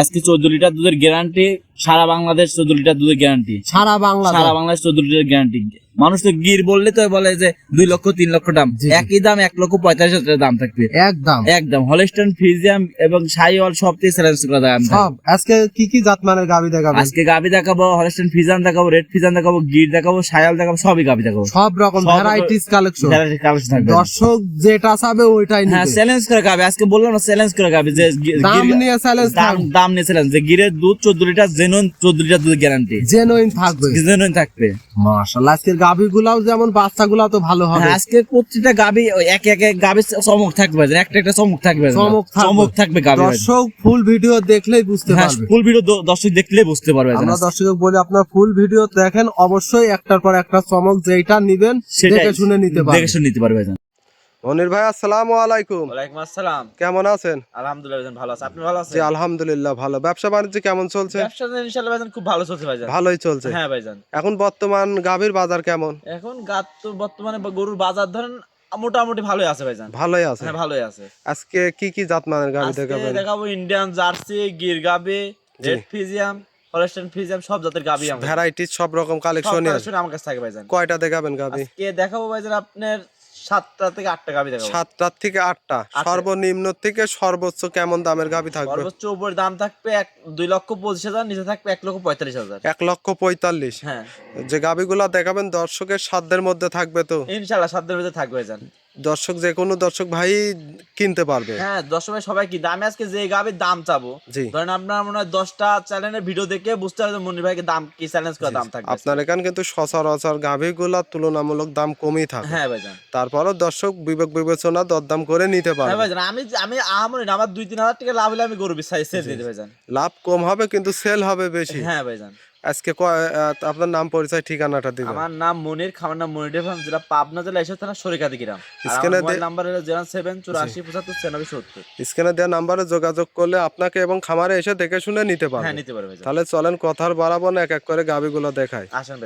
আজকে চোদ্দ লিটার দুধের গ্যারান্টি সারা বাংলাদেশ চোদ্দ লিটার দুধের গ্যারান্টি সারা বাংলা সারা বাংলাদেশ চোদ্দ লিটার গ্যারান্টি মানুষ তো গির বললে তো বলে যে দুই লক্ষ তিন লক্ষ দাম। একই দাম এক লক্ষ পঁয়তাল্লিশ হাজার দাম থাকবে। একদম। একদম। হলস্টন ফিজিয়াম এবং সাইওয়াল সব থেকে চ্যালেঞ্জ করা দাম সব। আজকে কি কি জাতমানের গাবি দেখাবেন? আজকে গাবি দেখাবো হলস্টন ফিজান দেখাবো রেড ফিজান দেখাবো গির দেখাবো সায়াল দেখাবো সবই গাবি দেখাবো। সব রকম ভ্যারাইটিস কালেকশন কালেকশন থাকবে। দর্শক যেটা চাবে ওইটাই হ্যাঁ নিবে। চ্যালেঞ্জ করে গাবি। আজকে বললাম না চ্যালেঞ্জ করে গাবি যে দাম নিয়ে চ্যালেঞ্জ দাম নিয়ে চ্যালেঞ্জ যে গিরের দুধ চোদ্দ লিটার জেনুন চোদ্দ লিটার দুধ গ্যারান্টি জেনুইন থাকবে। জেনুইন থাকবে। মাশাআল্লাহ আজকের যেমন বাচ্চাগুলাও তো ভালো হবে। হ্যাঁ, আজকে গাবি এক এক চমক থাকবে একটা একটা চমক থাকবে। চমক থাকবে। চমক থাকবে গাবি দর্শক ফুল ভিডিও দেখলেই বুঝতে হ্যাঁ পারবে। ফুল ভিডিও দর্শক দেখলেই বুঝতে পারবে আমরা দর্শক বলি আপনার ফুল ভিডিও দেখেন অবশ্যই একটার পর একটা চমক যেটা নিবেন দেখে শুনে নিতে পারবেন। দেখে শুনে নিতে পারবে মনির ভাই আসসালামু আলাইকুম। ওয়ালাইকুম আসসালাম। কেমন আছেন? আলহামদুলিল্লাহ ভালো আছে। আপনি ভালো আছেন? জি আলহামদুলিল্লাহ ভালো। ব্যবসা বাণিজ্য কেমন চলছে? ব্যবসা ইনশাআল্লাহ ভাইজান খুব ভালো চলছে ভাইজান। ভালোই চলছে। হ্যাঁ ভাইজান। এখন বর্তমান গাভীর বাজার কেমন? এখন গাত তো বর্তমানে গরুর বাজার ধরেন মোটামুটি ভালোই আছে ভাইজান। ভালোই আছে? হ্যাঁ ভালোই আছে। আজকে কি কি জাতমানের গাভী আজকে দেখাবেন? দেখাবো ইন্ডিয়ান জার্সি গির জি। রেড ফিজিয়াম হলস্টাইন সব জাতের সব রকম কালেকশন collection আমার কাছে থাকে ভাইজান। কয়টা দেখাবেন গাভী? আজকে দেখাবো ভাইজান আপনার সাতটা থেকে আটটা গাভি থাকবে। সাতটা থেকে আটটা। সর্বনিম্ন থেকে সর্বোচ্চ কেমন দামের গাভী থাকবে? সর্বোচ্চ উপরে দাম থাকবে এক দুই লক্ষ পঁচিশ হাজার নিচে থাকবে এক লক্ষ পঁয়তাল্লিশ হাজার। এক লক্ষ পঁয়তাল্লিশ। হ্যাঁ। যে গাভিগুলা দেখাবেন দর্শকের সাধ্যের মধ্যে থাকবে তো? ইনশাল্লাহ সাধ্যের মধ্যে থাকবে ভাইজান দর্শক যে কোনো দর্শক ভাই কিনতে পারবে। হ্যাঁ দশ সময় সবাই কি দামে আজকে যে গাবির দাম চাবো। জি। ধরেন আপনার মনে হয় দশটা চ্যানেলের ভিডিও দেখে বুঝতে পারবেন মনির ভাইকে দাম কি চ্যালেঞ্জ করা দাম থাকবে। আপনার এখানে কিন্তু সচরাচর গাভীগুলা তুলনামূলক দাম কমই থাকে। হ্যাঁ ভাইজান। তারপরও দর্শক বিবেক বিবেচনা দরদাম করে নিতে হ্যাঁ পারবে ভাইজান আমি আমি আমার আমার দুই তিন হাজার টাকা লাভ হলে আমি গরু বিছাই সেল দিতে ভাইজান। লাভ কম হবে কিন্তু সেল হবে বেশি। হ্যাঁ ভাইজান। আজকে আপনার নাম পরিচয় ঠিকানাটা দিবেন? আমার নাম মনির খামার নাম মনির ডেফাম জেলা পাবনা জেলা এসে থানা সরিকাদি গ্রাম। স্ক্যানে দেওয়া নাম্বার হলো জিরো সেভেন চুরাশি পঁচাত্তর ছিয়ানব্বই সত্তর। স্ক্যানে দেওয়া নাম্বারে যোগাযোগ করলে আপনাকে এবং খামারে এসে দেখে শুনে নিতে পারবে। হ্যাঁ নিতে পারবে তাহলে চলেন কথার বাড়াবো না এক এক করে গাবিগুলো দেখায় আসেন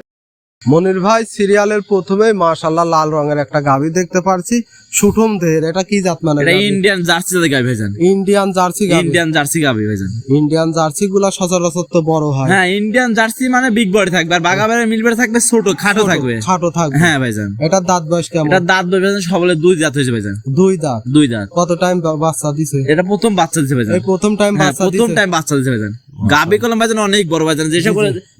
মনির ভাই সিরিয়ালের প্রথমে মাশাল্লাহ লাল রঙের একটা গাভী দেখতে পারছি। সুঠম দেহের এটা কি জাত মানে এটা ইন্ডিয়ান জার্সি জাতের গাবি ভাইজান। ইন্ডিয়ান জার্সি গাভী ইন্ডিয়ান জার্সি গাবি ভাইজান। ইন্ডিয়ান জার্সি গুলা সচরাচর তো বড় হয়। হ্যাঁ ইন্ডিয়ান জার্সি মানে বিগ বডি থাকবে আর বাগাবারে মিলবারে থাকবে ছোট খাটো থাকবে। খাটো থাকবে। হ্যাঁ ভাইজান। এটা দাঁত বয়স কেমন? এটা দাঁত বই ভাইজান সবলে দুই দাঁত হয়েছে ভাইজান। দুই দাঁত। দুই দাঁত। কত টাইম বাচ্চা দিছে? এটা প্রথম বাচ্চা দিছে ভাইজান। এই প্রথম টাইম হ্যাঁ বাচ্চা প্রথম টাইম বাচ্চা দিছে ভাইজান। গাবি কলম ভাইজান অনেক বড় ভাইজান যেসব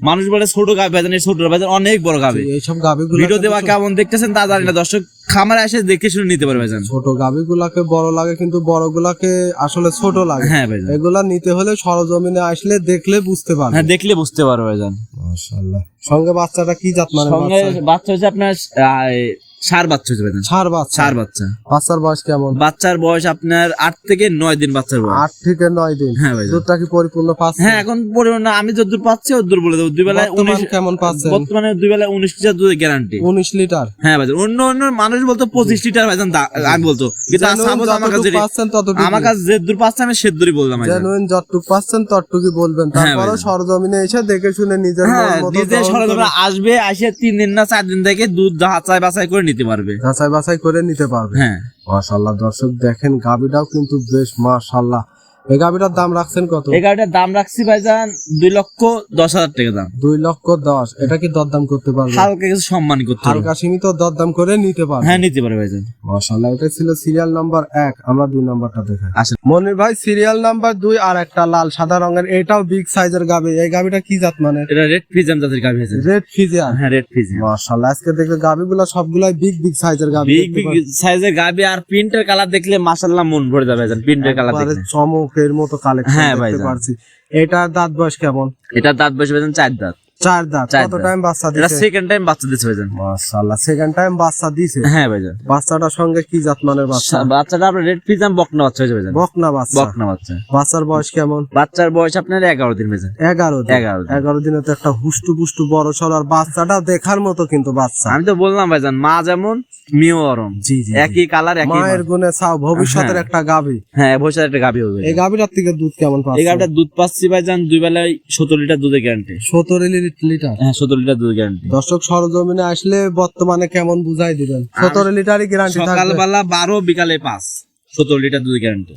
মানুষ বলে ছোট গাবি ভাইজান ছোট ভাইজান অনেক বড় গাবি। এইসব গাভীগুলো ভিডিও দেওয়া কেমন দেখতেছেন তা জানি না দর্শক খামারে এসে দেখে শুনে নিতে পারবে ভাইজান। ছোট গাবে গাভীগুলাকে বড় লাগে কিন্তু বড় গুলাকে আসলে ছোট লাগে। হ্যাঁ ভাইজান। এগুলা নিতে হলে সরজমিনে আসলে দেখলে বুঝতে পারবে। হ্যাঁ দেখলে বুঝতে পারবে ভাইজান। মাশাআল্লাহ। সঙ্গে বাচ্চাটা কি জাত মানে সঙ্গে বাচ্চা? হচ্ছে আপনার সার বাচ্চা বাচ্চা। সার বাচ্চা। বাচ্চার বয়স কেমন? বাচ্চার বয়স আপনার আট থেকে নয় দিন বাচ্চার বয়স। আট থেকে নয় দিন। হ্যাঁ ভাইজান। দুধটা কি পরিপূর্ণ পাচ্ছে? হ্যাঁ এখন না, আমি যতদূর পাচ্ছি ওদূর বলে দেবো। দুই বেলায় উনিশ কেমন পাচ্ছেন? বর্তমানে দুই বেলায় উনিশ লিটার দুধের গ্যারান্টি উনিশ লিটার। হ্যাঁ ভাইজান। অন্য অন্য মানুষ বলতো পঁচিশ লিটার ভাইজান দা- আমি বলতো। কিন্তু সাপোজ আমার কাছে আমার কাছে যে দূর পাচ্ছে আমি সে দূরই বললাম জেনুইন যতটুকু পাচ্ছেন ততটুকু বলবেন। হ্যাঁ, তারপরে সরজমিনে এসে দেখে শুনে নিজের হ্যাঁ নিজে সরজমিনে আসবে আসে তিন দিন না চার দিন থেকে দুধ যাচাই বাছাই করে নিতে পারবে। যাচাই বাছাই করে নিতে পারবে। হ্যাঁ। মাশাল্লাহ দর্শক দেখেন গাবিটাও কিন্তু বেশ মাশাল্লাহ এই গাবিটার দাম রাখছেন কত? এই গাড়িটার দাম রাখছি ভাইজান দুই লক্ষ দশ হাজার টাকা দাম। দুই লক্ষ দশ। এটা কি দরদাম করতে পারবে? হালকা কিছু সম্মান করতে হালকা সীমিত দরদাম করে নিতে পারবে। হ্যাঁ নিতে পারবে ভাইজান। মাশাল্লাহ এটা ছিল সিরিয়াল নাম্বার এক। আমরা দুই নাম্বারটা দেখাই। আসেন। মনির ভাই সিরিয়াল নাম্বার দুই আর একটা লাল সাদা রঙের। এটাও বিগ সাইজের গাবি। এই গাবিটা কি জাত মানে? এটা রেড ফিজাম জাতের গাভি আছে রেড ফিজিয়ান হ্যাঁ রেড ফিজাম মাশাল্লাহ আজকে দেখলে গাবিগুলো সবগুলাই বিগ বিগ সাইজের গাবি বিগ বিগ সাইজের গাবি আর প্রিন্টের কালার দেখলে মাশাআল্লাহ মন ভরে যাবে ভাইজান প্রিন্টের কালার দেখলে। মতো কালেকশন হ্যাঁ, দেখতে পারছি। দাঁত বয়স কেমন? এটা দাঁত ভাইজান চার দাঁত। চার দাঁত। কত টাইম বাচ্চা এটা সেকেন্ড টাইম বাচ্চা দিচ্ছে ভাইজান। মাশাল্লাহ সেকেন্ড টাইম বাচ্চা দিছে? হ্যাঁ ভাইজান। বাচ্চাটার সঙ্গে কি জাত মানের বাচ্চা? বাচ্চাটা আপনার রেড ফিজাম বকনা বাচ্চা হয়েছে ভাইজান। বকনা বাচ্চা। বকনা বাচ্চা। বাচ্চার বয়স কেমন? বাচ্চার বয়স আপনার এগারো দিন ভাইজান। এগারো দিন। এগারো দিন। এগারো দিনে তো একটা হুষ্টু পুষ্টু বড় সড় আর বাচ্চাটা দেখার মতো কিন্তু বাচ্চা। আমি তো বললাম ভাইজান মা যেমন মেয়েও অরম জি জি। একই কালার একই মায়ের গুণে চাও ভবিষ্যতের হ্যাঁ। একটা গাভী হ্যাঁ ভবিষ্যতের একটা গাবি হবে। এই গাভীটার থেকে দুধ কেমন এই গাবিটার দুধ পাচ্ছি ভাইজান দুই বেলায় সতেরো লিটার দুধের গ্যারান্টি সতেরো লিটার? হ্যাঁ সতেরো লিটার দুধের গ্যারান্টি দর্শক সরজমিনে আসলে বর্তমানে কেমন বুঝাই দিবেন? সতেরো লিটারই গ্যারান্টি থাকবে। সকালবেলা বারো বিকালে পাঁচ। সতেরো লিটার দুধ গ্যারান্টি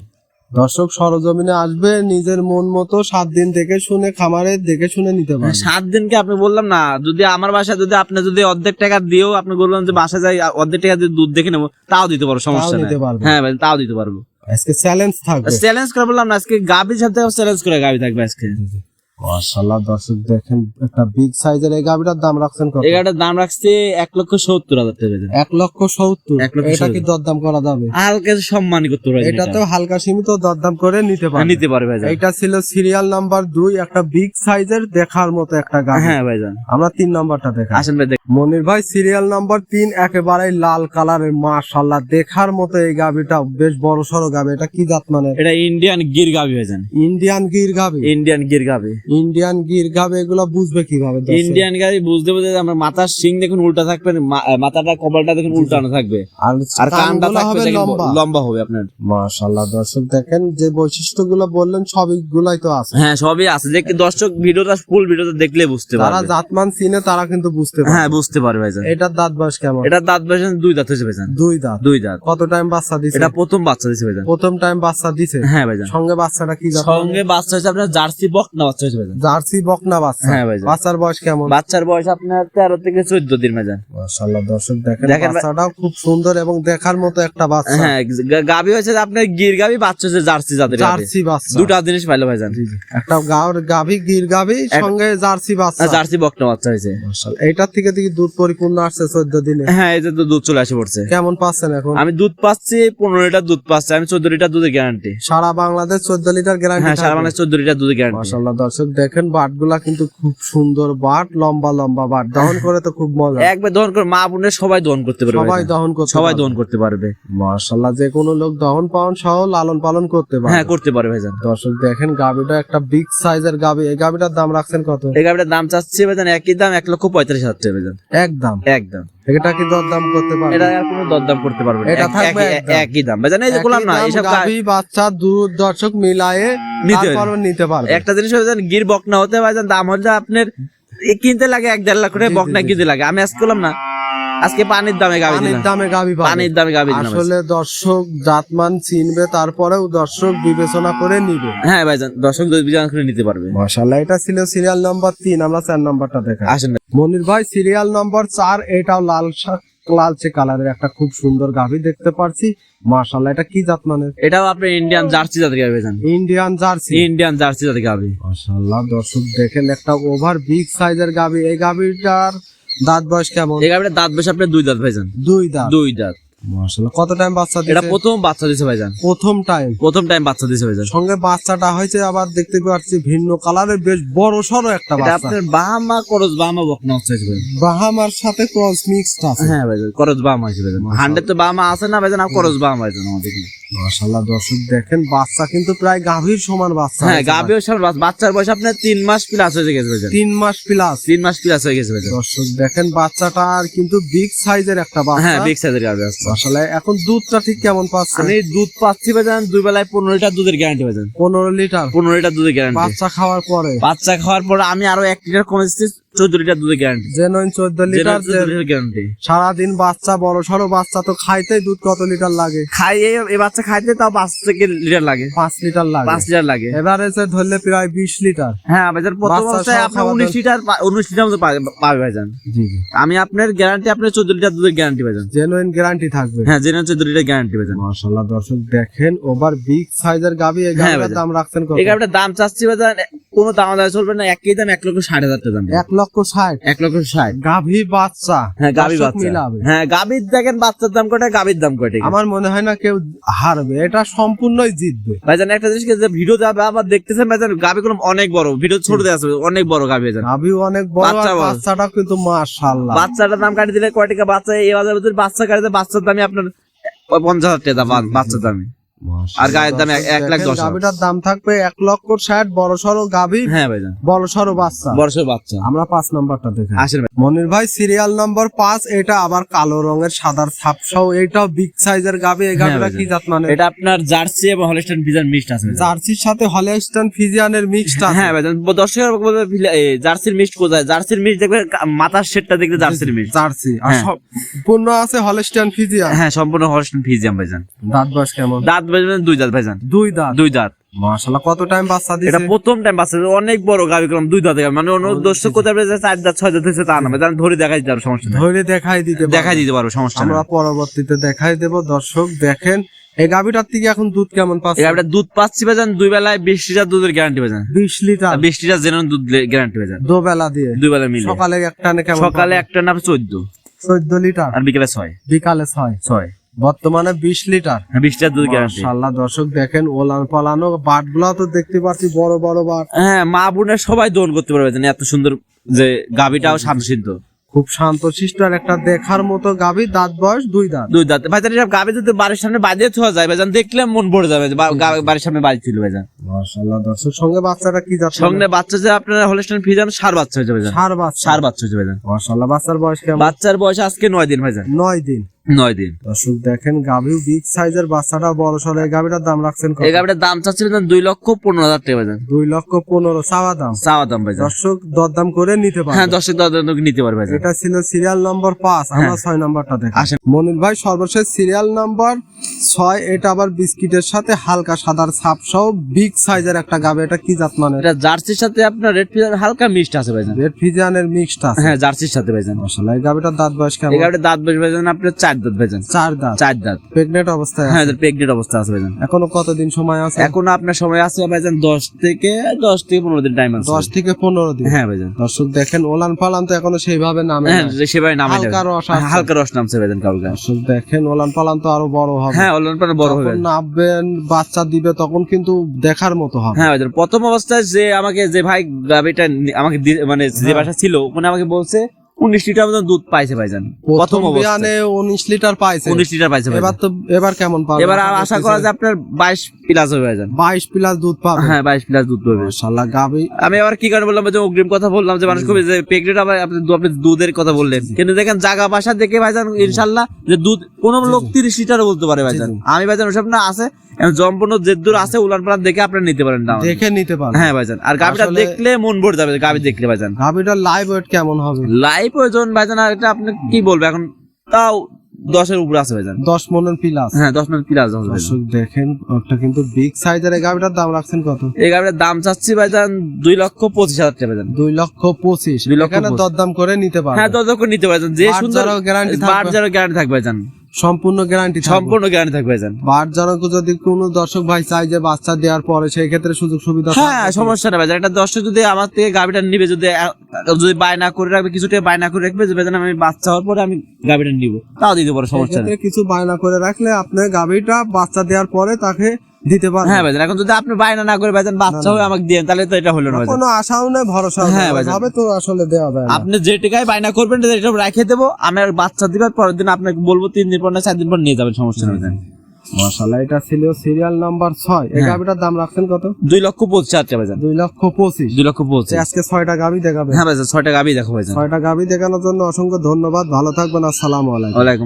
দর্শক সরজমিনে আসবে নিজের মন মতো সাত দিন থেকে শুনে খামারে দেখে শুনে নিতে পারবে। সাত দিনকে আপনি বললাম না যদি আমার বাসায় যদি আপনি যদি অর্ধেক টাকা দিয়েও আপনি বললাম যে বাসা যাই অর্ধেক টাকা দিয়ে দুধ দেখে নেব তাও দিতে পারব সমস্যা নেই। পারব। হ্যাঁ ভাই তাও দিতে পারব। আজকে চ্যালেঞ্জ থাকবে। চ্যালেঞ্জ করে বললাম না আজকে গাবির সাথে চ্যালেঞ্জ করে গাবি থাকবে আজকে। মাশাআল্লাহ দর্শক দেখেন একটা বিগ সাইজের এই গাবিটার দাম রাখছেন কত? এগারোটার দাম রাখছে এক লক্ষ সত্তর হাজার টাকা এক লক্ষ সত্তর? এটা কি দরদাম করা যাবে? হালকা সম্মান করতে পারবে এটা তো হালকা সীমিত দরদাম করে নিতে পারবে। নিতে পারবে ভাইজান। এটা ছিল সিরিয়াল নাম্বার দুই একটা বিগ সাইজের দেখার মতো একটা গাবি হ্যাঁ ভাইজান। আমরা তিন নাম্বারটা দেখা আসেন ভাই দেখ মনির ভাই সিরিয়াল নাম্বার তিন একেবারে লাল কালারের মাশাল্লাহ দেখার মতো এই গাবিটা বেশ বড় সড়ো গাবি এটা কি জাত মানে? এটা ইন্ডিয়ান গির গাবি ভাইজান। ইন্ডিয়ান গির গাবি ইন্ডিয়ান গির গাবি ইন্ডিয়ান গির গাবি এগুলো বুঝবে কীভাবে ইন্ডিয়ান গাড়ি বুঝতে বুঝতে আমরা মাথার সিং দেখুন উল্টা থাকবে মাথাটা কপালটা দেখুন উল্টানো থাকবে। আর কানটা থাকবে হবে লম্বা। হবে আপনার। মাশাল্লাহ দর্শক দেখেন যে বৈশিষ্ট্যগুলো বললেন সবই গুলাই তো আছে। হ্যাঁ সবই আছে। যে দর্শক ভিডিওটা ফুল ভিডিওটা দেখলে বুঝতে যারা তারা জাতমান সিনে তারা কিন্তু বুঝতে পারে হ্যাঁ বুঝতে পারবে ভাইজান। এটা দাঁত বয়স কেমন? এটা দাঁত ভাইজান দুই দাঁত হয়েছে ভাইজান। দুই দাঁত। দুই দাঁত। কত টাইম বাচ্চা দিছে? এটা প্রথম বাচ্চা দিয়েছে ভাইজান। প্রথম টাইম বাচ্চা দিছে? হ্যাঁ ভাইজান। সঙ্গে বাচ্চাটা কি সঙ্গে বাচ্চা হয়েছে আপনার জার্সি বক না বাচ্চা হয়েছে ভাইজান। জার্সি বকনা বাচ্চা। হ্যাঁ ভাইজান। বাচ্চার বয়স কেমন? বাচ্চার বয়স আপনার তেরো থেকে চোদ্দ দিন ভাইজান। মাশাআল্লাহ দর্শক দেখেন বাচ্চাটাও খুব সুন্দর এবং দেখার মতো একটা বাচ্চা। হ্যাঁ গা- গাভী হয়েছে আপনার গির গাভী বাচ্চা হচ্ছে জার্সি জাতের জার্সি বাচ্চা। দুটা জিনিস পাইলো ভাইজান। একটা গাওর গাভী গির গাভী সঙ্গে জার্সি বাচ্চা। জার্সি বকটা বাচ্চা হয়েছে। মাশাআল্লাহ। এইটার থেকে থেকে দুধ পরিপূর্ণ আসছে চোদ্দ দিনে। হ্যাঁ এই যে তো দুধ চলে আসে পড়ছে। কেমন পাচ্ছেন এখন? আমি দুধ পাচ্ছি পনেরো লিটার দুধ পাচ্ছি আমি চোদ্দ লিটার দুধের গ্যারান্টি সারা বাংলাদেশ চোদ্দ লিটার গ্যারান্টি হ্যাঁ সারা মানে চোদ্দ লিটার দুধের গ্যারান্টি মাশাআল্লাহ দর্শক দেখেন বাটগুলা কিন্তু খুব সুন্দর বাট লম্বা লম্বা বাট। দহন করে তো খুব মজা। একবার দহন করে মা বোনের সবাই দহন করতে পারবে সবাই দহন করতে সবাই দহন করতে পারবে। মাশাআল্লাহ যে কোনো লোক দহন পালন সহ লালন পালন করতে পারে হ্যাঁ করতে পারবে ভাইজান। দর্শক দেখেন গাবিটা একটা বিগ সাইজের গাবি। এই গাবিটার দাম রাখছেন কত? এই গাভিটার দাম চাচ্ছে ভাইজান একই দাম এক লক্ষ পঁয়তাল্লিশ হাজার টাকা ভাইজান। একদম। একদম। এটা কি দরদাম করতে পারবে? এটা আর কোনো দরদাম করতে পারবে না। এটা থাকবে একই- দাম। ভাইজান এই যে না এইসব গা- গাবি বাচ্চা দুধ দর্শক মিলায়ে নিতে তারপর নিতে পারবে। একটা জিনিস গির বক না হতে দাম আপনার কিনতে লাগে এক দেড় লাখ করে জি, বক না জি, জি। কিনতে লাগে। আমি আজকে করলাম না। আজকে পানির দামে গাভি পানির দামে গাবি পানির দামে আজকে। আসলে দর্শক জাতমান চিনবে তারপরেও দর্শক বিবেচনা করে নিবে। হ্যাঁ ভাইজান দর্শক বিজান করে নিতে পারবে। মাশাআল্লাহ এটা ছিল সিরিয়াল নাম্বার তিন আমরা চার নাম্বারটা দেখা আসেন। মনির ভাই সিরিয়াল নম্বর চার এটাও লাল শাক লালচে কালারের একটা খুব সুন্দর গাভী দেখতে পারছি। মাশাআল্লাহ এটা কি জাত মানে? এটাও আপনি ইন্ডিয়ান জার্সি জাতের গাভী জান ইন্ডিয়ান জার্সি ইন্ডিয়ান জার্সি জাতের গাভী। মাশাআল্লাহ দর্শক দেখেন একটা ওভার বিগ সাইজের গাভী। এই গাভীটার দাঁত বয়স কেমন? এই গাভীটার দাঁত বয়স আপনি দুই দাঁত ভাইজান দুই দাঁত। দুই দাঁত। মাশাআল্লাহ। কত টাইম বাচ্চা এটা প্রথম বাচ্চা দিছে ভাইজান। প্রথম টাইম প্রথম টাইম বাচ্চা দিছে ভাইজান। সঙ্গে বাচ্চাটা হয়েছে আবার দেখতে পাচ্ছি ভিন্ন কালারের বেশ বড় সড়ো একটা এটা আপনার বাহামা করজ বাহামা বকনা হচ্ছে বাহামার সাথে ক্রস মিক্সড আছে। হ্যাঁ ভাইজান করজ বাহামা আছে ভাইজান। হান্ড্রেড তো বাহামা আছে না ভাইজান আর করজ বাহামা ভাইজান আমাদের। মাশাআল্লাহ দর্শক দেখেন বাচ্চা কিন্তু প্রায় গাভীর সমান বাচ্চা হ্যাঁ হয়েছে গাভি বাচ্চার বয়স আপনার তিন মাস প্লাস হয়ে গেছে ভাইজান। তিন মাস প্লাস তিন মাস প্লাস হয়ে গেছে ভাইজান। দর্শক দেখেন বাচ্চাটা আর কিন্তু বিগ সাইজের একটা বাচ্চা। হ্যাঁ বিগ সাইজের গাভি আছে। এখন দুধটা ঠিক কেমন পাচ্ছে? আমি দুধ পাচ্ছি ভাইজান দুই বেলায় পনেরো লিটার দুধের গ্যারান্টি ভাইজান। পনেরো লিটার? পনেরো লিটার দুধের গ্যারান্টি বাচ্চা খাওয়ার পরে? বাচ্চা খাওয়ার পর আমি আরও এক লিটার কমে দিচ্ছি চোদ্দ লিটার দুধের গ্যারান্টি জেনুইন চোদ্দ লিটার গ্যারান্টি সারাদিন বাচ্চা বড় সড়ো বাচ্চা তো খাইতেই দুধ কত লিটার লাগে? খাই এই- এই বাচ্চা খাইতে তাও পাঁচ থেকে লিটার লাগে। পাঁচ লিটার লাগে। পাঁচ লিটার লাগে। এভারেজে ধরলে প্রায় বিশ লিটার। হ্যাঁ ভাইজান প্রথম অবস্থায় আপনি উনিশ লিটার উনিশ লিটার মতো পাবে ভাইজান জি আমি আপনার গ্যারান্টি আপনার চোদ্দ লিটার দুধের গ্যারান্টি ভাইজান জেনুইন গ্যারান্টি থাকবে। হ্যাঁ জেনুইন চোদ্দ লিটার গ্যারান্টি ভাইজান মাশাআল্লাহ দর্শক দেখেন ওভার বিগ সাইজের গাবি এই হ্যাঁ, গাবিটার দাম রাখছেন কত? এই গাবিটা দাম চাচ্ছি ভাইজান কোনো দাম দাম চলবে না একই দাম এক লক্ষ ষাট হাজার টাকা দাম এক লক্ষ ষাট? এক লক্ষ ষাট। গাভী বাচ্চা। হ্যাঁ গাভী বাচ্চা। হ্যাঁ গাভীর দেখেন বাচ্চার দাম কটা গাভীর দাম কটা? আমার মনে হয় না কেউ হারবে এটা সম্পূর্ণই জিতবে। ভাইজান একটা জিনিস কি যে ভিডিও যাবে আবার দেখতেছেন ভাইজান গাভী কোনো অনেক বড় ভিডিও ছোট দেওয়া আছে অনেক বড় গাভী ভাইজান। গাভী অনেক বড় বাচ্চা বাচ্চাটা কিন্তু মাশাআল্লাহ। বাচ্চাটার দাম কাটি দিলে কয় টাকা? বাচ্চা এই বাজার বাচ্চা কাটিতে বাচ্চার দামই আপনার পঞ্চাশ হাজার টাকা বাচ্চার দামে আর গায়ের দাম এক- লাখ দশ। গাভীটার দাম থাকবে এক লক্ষ ষাট বড় সড়ো গাভী হ্যাঁ ভাইজান বড় সড়ো বাচ্চা। বর্ষের বাচ্চা। আমরা পাঁচ নাম্বারটা দেখি। আসেন ভাই। মনির ভাই সিরিয়াল নম্বর পাঁচ এটা আবার কালো রঙের সাদার ছাপসাও এটাও বিগ সাইজের গাভী এই গাভীটা ভাইজান। কি জাত মানে এটা আপনার জার্সি এবং হলস্টাইন বিজার মিক্সড আছে জার্সির সাথে হলিস্টন ফিজিয়ানের মিক্সড আছে। হ্যাঁ ভাইজান দর্শকের বলবে জার্সির মিক্সড কোথায়? জার্সির মিক্সড দেখবে মাথার সেটটা দেখবে জার্সির মিক্সড। জার্সি। আর হ্যাঁ। সব পূর্ণ আছে হলিস্টন ফিজিয়ান। হ্যাঁ সম্পূর্ণ হলস্টাইন ফিজিয়াম ভাইজান দাঁত বয়স কেমন? দাঁত ভাইজান দুই দাঁত ভাইজান। দুই দাঁত দুই দাঁত মাশাল্লাহ কত টাইম বাচ্চা এটা প্রথম টাইম বাচ্চা অনেক বড় গাবি করলাম দুই দাঁতে মানে অন্য দর্শক কোথায় পেয়েছে চার দাঁত ছয় দাঁত হয়েছে তা না ভাইজান ধরে দেখাই দিতে সমস্যা নেই। ধরে দেখাই দিতে। দেখাই দিতে পারব সমস্যা আমরা পরবর্তীতে দেখাই দেব দর্শক দেখেন এই গাভিটার থেকে এখন দুধ কেমন পাচ্ছে? গাভিটা দুধ পাচ্ছি ভাইজান দুই বেলায় বিশ লিটার দুধের গ্যারান্টি ভাইজান। বিশ লিটার? বিশ লিটার জেনুইন দুধ গ্যারান্টি ভাইজান। দো বেলা দিয়ে? দুই বেলা মিলে। সকালে একটা না কেমন সকালে একটা না চোদ্দ। চোদ্দ লিটার? আর বিকেলে ছয়। বিকালে ছয়। ছয়। বর্তমানে বিশ লিটার। হ্যাঁ, বিশ লিটার দুধ গ্যারান্টি মাশাআল্লাহ দর্শক দেখেন ওলান পালানো বাটগুলা তো দেখতে পাচ্ছি বড় বড় বাট। হ্যাঁ মা বোনের সবাই দোল করতে পারবে ভাইজান এত সুন্দর যে গাভিটাও শান্তশিদ্ধ খুব শান্ত শিষ্ট আর একটা দেখার মতো গাভি দাঁত বয়স দুই দাঁত। দুই দাঁত। ভাইজান এসব গাভি যদি বাড়ির সামনে বাজিয়ে থোয়া যায় ভাইজান দেখলে মন ভরে যাবে বাড়ির সামনে বাজি ছিল ভাইজান মাশাআল্লাহ দর্শক সঙ্গে বাচ্চাটা কি যাচ্ছে সঙ্গে বাচ্চা যে আপনার হলস্টাইন ফিজান সার বাচ্চা হয়ে যাবে সার বাচ্চা। সার বাচ্চা হয়ে যাবে মাশাআল্লাহ বাচ্চার বয়স কেমন? বাচ্চার বয়স আজকে নয় দিন ভাইজান নয় দিন। নয় দিন। দর্শক দেখেন গাভি বিগ সাইজের বাচ্চাটা বড় সড়ো এই গাভিটার দাম রাখছেন কত? এই গাভিটার দাম চাচ্ছিল ভাইজান দুই লক্ষ পনেরো হাজার টাকা ভাইজান দুই লক্ষ পনেরো চাওয়া দাম। চাওয়া দাম ভাইজান দর্শক দরদাম করে নিতে পারবে হ্যাঁ দর্শক দাদা নিতে পারবে ভাইজান এটা ছিল সিরিয়াল নম্বর পাঁচ আমরা ছয় নম্বরটা দেখি। আসেন। মনির ভাই সর্বশেষ সিরিয়াল নাম্বার ছয় এটা আবার বিস্কিটের সাথে হালকা সাদার ছাপ সহ বিগ সাইজের একটা গাবে এটা কি জাত মানে এটা জার্সির সাথে আপনার রেড ফিজার হালকা মিক্সড আছে ভাইজান। রেড ফিজিয়ানের মিক্সড আছে। হ্যাঁ জার্সির সাথে ভাইজান। মশলা এই গাবিটার দাঁত বয়স কেমন? এই গাভিটার দাঁত বয়স ভাইজান আপনার চার দাঁত ভাইজান। চার দাঁত? চার দাঁত। প্রেগনেন্ট অবস্থায় হ্যাঁ প্রেগনেন্ট অবস্থা আছে ভাইজান। এখনও কতদিন সময় আছে? এখন আপনার সময় আছে ভাইজান দশ থেকে দশ থেকে পনেরো দিন টাইম আছে। দশ থেকে পনেরো দিন? হ্যাঁ ভাইজান। দর্শক দেখেন ওলান পালান তো এখনও সেইভাবে নামে হ্যাঁ সেভাবে নামে হালকা রস। হালকা রস নামছে ভাইজান দর্শক দেখেন ওলান পালান তো আরও বড় হবে। হ্যাঁ অলন পারে বড় হবে। নামবেন বাচ্চা দিবে তখন কিন্তু দেখার মতো হবে। হ্যাঁ ভাইজান প্রথম অবস্থায় যে আমাকে যে ভাই গাবিটা আমাকে মানে যে হ্যাঁ। বাসা ছিল মানে আমাকে বলছে উনিশ লিটার মতন দুধ পাইছে ভাইজান। প্রথম বিয়ানে উনিশ লিটার পাইছে। উনিশ লিটার পাইছে এবার তো এবার কেমন পাবে? এবার আর আশা করা যায় আপনার বাইশ প্লাস হবে ভাইজান। বাইশ প্লাস দুধ পাবে। হ্যাঁ বাইশ প্লাস দুধ পাবে। মাশাআল্লাহ গাবি। আমি আবার কি কারণে বললাম যে অগ্রিম কথা বললাম যে মানুষ খুবই যে প্রেগনেন্ট আবার আপনি আপনি দুধের কথা বললেন। কিন্তু দেখেন জাগা বাসা দেখে ভাইজান ইনশাল্লাহ যে দুধ কোন লোক তিরিশ লিটারও বলতে পারে ভাইজান। আমি ভাইজান ওসব না আছে এখন সম্পূর্ণ আছে উলান পালান দেখে আপনি নিতে পারেন দাম। দেখে নিতে পারবে হ্যাঁ ভাইজান আর গাবিটা দেখলে মন ভরে যাবে গাবি দেখলে ভাইজান। গাবিটার লাইভ ওয়েট কেমন হবে? লাইফ ওজন ভাইজান আর এটা আপনি কি বলব? এখন তাও দশের উপরে আছে ভাইজান। দশ মনের প্লাস হ্যাঁ দশ মিনিট প্লাস আছে দর্শক দেখেন ওটা কিন্তু বিগ সাইজের এই গাবিটার দাম রাখছেন কত? এই গাবিটার দাম চাচ্ছি ভাইজান দুই লক্ষ পঁচিশ হাজার টাকা ভাইজান। দুই লক্ষ পঁচিশ। দুই লক্ষ। দরদাম করে নিতে পারবে হ্যাঁ দশ লক্ষ নিতে পারবেন। যে সুন্দর বার থাকবে। গ্যারান্টি থাকবে ভাইজান। সম্পূর্ণ গ্যারান্টি সম্পূর্ণ গ্যারান্টি থাকবে ভাইজান। বার জনক যদি কোনো দর্শক ভাই চাই যে বাচ্চা দেওয়ার পরে সেই ক্ষেত্রে সুযোগ সুবিধা হ্যাঁ। সমস্যা নেই ভাইজান। একটা দর্শক যদি আমার থেকে গাড়িটা নিবে যদি যদি বায়না করে রাখবে কিছুটা বায়না করে রাখবে যে ভাইজান আমি বাচ্চা হওয়ার পরে আমি গাড়িটা নিব। তাও দিতে পারে সমস্যা নেই। কিছু বায়না করে রাখলে আপনি গাড়িটা বাচ্চা দেওয়ার পরে তাকে দিতে পারবেন হ্যাঁ ভাইজান এখন যদি আপনি বায়না না করে ভাইজান বাচ্চা হয়ে আমাকে তাহলে তো এটা হলো না ভাইজান। কোনো আশাও নেই হ্যাঁ, ভাইজান। ভাবে তো আসলে দেওয়া যায় না। আপনি যে টাকায় বায়না করবেন এটা রেখে দেবো। আমি আর বাচ্চা দিবার পরের দিন আপনাকে বলব তিন দিন পর না চার দিন পর নিয়ে যাবেন সমস্যা নেই ভাইজান। মাশাআল্লাহ এটা ছিল সিরিয়াল নাম্বার ছয়। এই হ্যাঁ। দাম রাখছেন কত? দুই লক্ষ পঁচিশ হাজার ভাইজান। দুই লক্ষ পঁচিশ। দুই লক্ষ পঁচিশ। আজকে ছয়টা গাভি দেখাবে হ্যাঁ ভাইজান ছয় টাকা আমি দেখো ভাইজান। ছয়টা গাভি দেখানোর জন্য অসংখ্য ধন্যবাদ। ভালো থাকবেন আসসালামু আলাইকুম। ওয়ালাইকুম